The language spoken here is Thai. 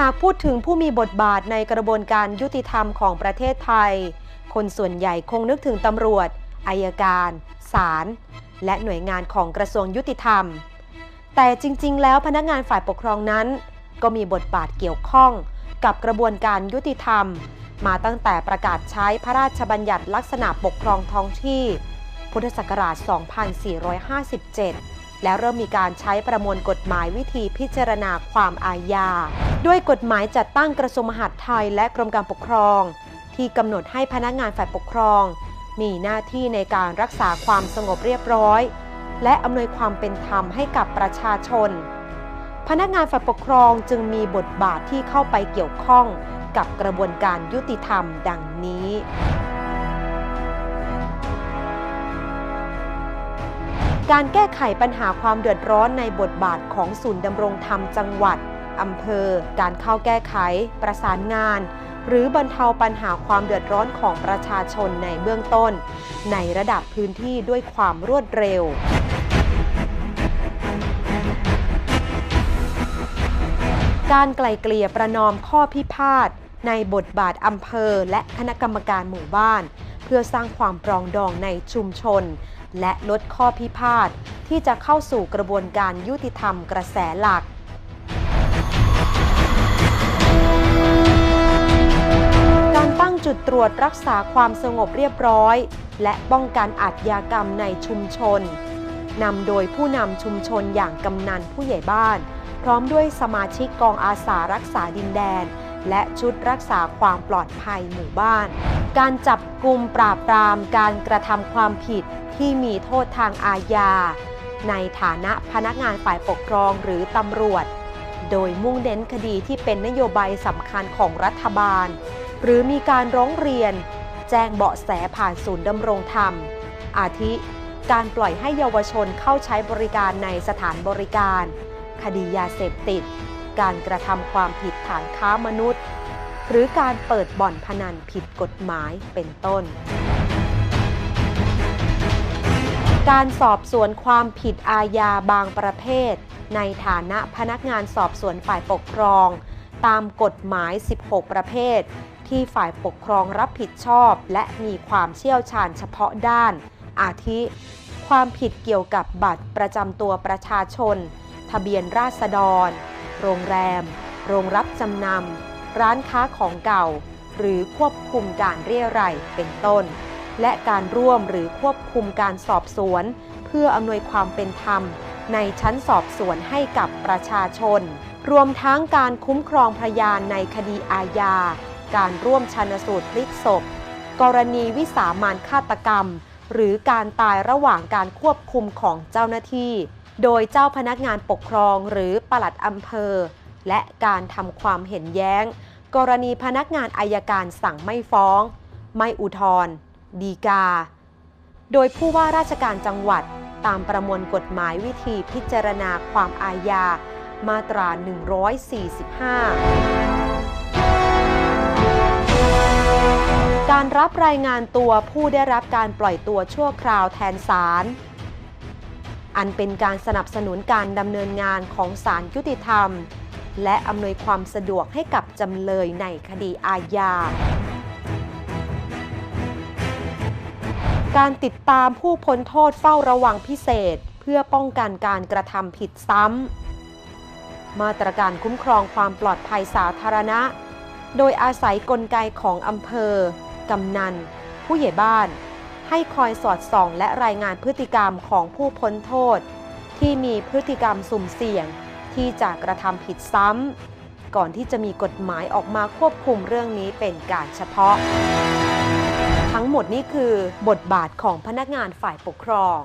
หากพูดถึงผู้มีบทบาทในกระบวนการยุติธรรมของประเทศไทย คนส่วนใหญ่คงนึกถึงตำรวจ อายการ ศาล และหน่วยงานของกระทรวงยุติธรรม แต่จริง ๆ แล้วพนักงานฝ่ายปกครองนั้น ก็มีบทบาทเกี่ยวข้องกับกระบวนการยุติธรรม มาตั้งแต่ประกาศใช้พระราชบัญญัติลักษณะปกครองท้องที่ พุทธศักราช 2457 และเริ่มมีการใช้ประมวลกฎหมายวิธีพิจารณาความอาญา ด้วยกฎหมายจัดตั้งกระทรวงมหาดไทยและกรมการปกครอง ที่กำหนดให้พนักงานฝ่ายปกครอง มีหน้าที่ในการรักษาความสงบเรียบร้อย และอำนวยความเป็นธรรมให้กับประชาชน พนักงานฝ่ายปกครองจึงมีบทบาทที่เข้าไปเกี่ยวข้องกับกระบวนการยุติธรรมดังนี้ การแก้ไขปัญหาความเดือดร้อนในบทบาทของศูนย์ดำรงธรรมจังหวัด อำเภอ การเข้าแก้ไข ประสานงาน หรือบรรเทาปัญหาความเดือดร้อนของประชาชนในเบื้องต้น ในระดับพื้นที่ด้วยความรวดเร็วการไกล่เกลี่ยประนอมข้อพิพาทในบทบาทอำเภอและคณะกรรมการหมู่บ้าน เพื่อสร้างความปรองดองในชุมชน และลดข้อพิพาทที่จะเข้าสู่กระบวนการยุติธรรมกระแสหลัก ตั้งจุดตรวจรักษาความสงบเรียบร้อย และป้องกันอาชญากรรมในชุมชนนำโดยผู้นำชุมชนอย่างกำนันผู้ใหญ่บ้าน พร้อมด้วยสมาชิกกองอาสารักษาดินแดน และชุดรักษาความปลอดภัยหมู่บ้าน การจับกลุ่มปราบปรามการกระทำความผิดที่มีโทษทางอาญา ในฐานะพนักงานฝ่ายปกครองหรือตำรวจ โดยมุ่งเน้นคดีที่เป็นนโยบายสำคัญของรัฐบาล หรือมีการร้องเรียน แจ้งเบาะแสผ่านศูนย์ดำรงธรรม อาทิ การปล่อยให้เยาวชนเข้าใช้บริการในสถานบริการ คดียาเสพติด การกระทำความผิดฐานค้ามนุษย์ หรือการเปิดบ่อนพนันผิดกฎหมายเป็นต้นการสอบสวนความผิดอาญาบางประเภท ในฐานะพนักงานสอบสวนฝ่ายปกครอง ตามกฎหมาย 16 ประเภท ที่ฝ่ายปกครองรับผิดชอบ และมีความเชี่ยวชาญเฉพาะด้าน อาทิ ความผิดเกี่ยวกับบัตรประจำตัวประชาชน ทะเบียนราษฎร โรงแรม โรงรับจำนำ ร้านค้าของเก่า หรือควบคุมการเรียรัยเป็นต้น และการร่วมหรือควบคุมการสอบสวน เพื่ออำนวยความเป็นธรรม ในชั้นสอบสวนให้กับประชาชน รวมทั้งการคุ้มครองพยานในคดีอาญา การร่วมชันสูตรพลิกศพ กรณีวิสามันฆาตกรรม หรือการตายระหว่างการควบคุมของเจ้าหน้าที่ โดยเจ้าพนักงานปกครองหรือปลัดอำเภอ และการทำความเห็นแย้ง กรณีพนักงานอายการสั่งไม่ฟ้อง ไม่อุทธรดีกา โดยผู้ว่าราชการจังหวัดตามประมวลกฎหมายวิธีพิจารณาความอาญา มาตรา 145 การรับรายงานตัวผู้ได้รับการปล่อยตัวชั่วคราวแทนศาล อันเป็นการสนับสนุนการดำเนินงานของศาลยุติธรรม และอำนวยความสะดวกให้กับจำเลยในคดีอาญา การติดตามผู้พ้นโทษเฝ้าระวังพิเศษ เพื่อป้องกันการกระทำผิดซ้ำ มาตรการคุ้มครองความปลอดภัยสาธารณะโดยอาศัยกลไกของอำเภอ กำนัน ผู้ใหญ่บ้าน ให้คอยสอดส่องและรายงานพฤติกรรมของผู้พ้นโทษ ที่มีพฤติกรรมสุ่มเสี่ยง ที่จะกระทำผิดซ้ำก่อนที่จะมีกฎหมายออกมาควบคุมเรื่องนี้เป็นการเฉพาะ ทั้งหมดนี้คือบทบาทของพนักงานฝ่ายปกครอง